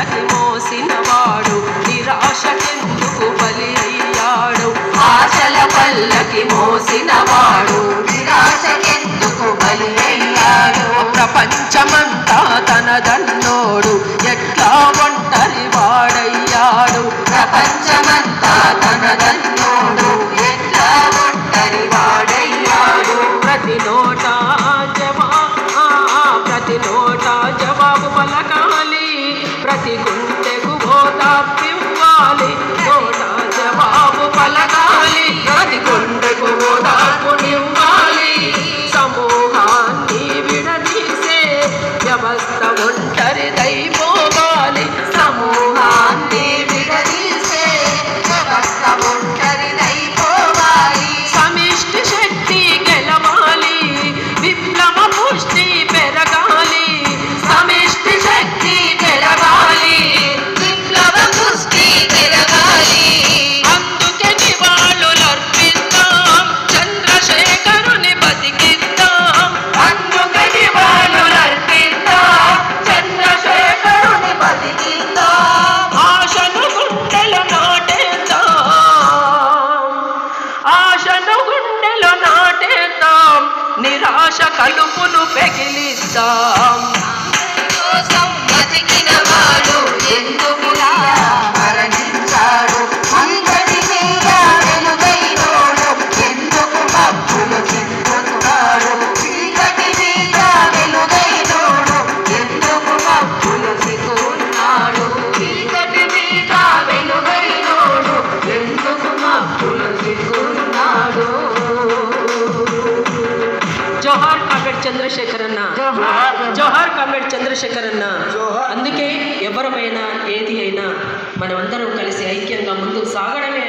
నిరాశకి మోసినవాడు. నిరాశకెందుకు బలి అయ్యాడు? ఆశల పల్లకి మోసినవాడు. నిరాశకెందుకు బలి అయ్యాడు? ప్రపంచమంతా తనదన్నోడు. ఎట్లా ఒంటరి వాడయ్యాడు? ప్రపంచమంతా తనదన్నోడు. ఎట్లా ఒంటరి వాడయ్యాడు? ప్రతి నోటా ভাষা কালো কোনো প্যাকেলিস্তাম చంద్రశేఖర్ అన్న జోహార్ కామ్రేడ్ చంద్రశేఖర్ అన్న అందుకే ఎవరమైనా ఏది అయినా మనమందరం కలిసి ఐక్యంగా ముందుకు సాగడమే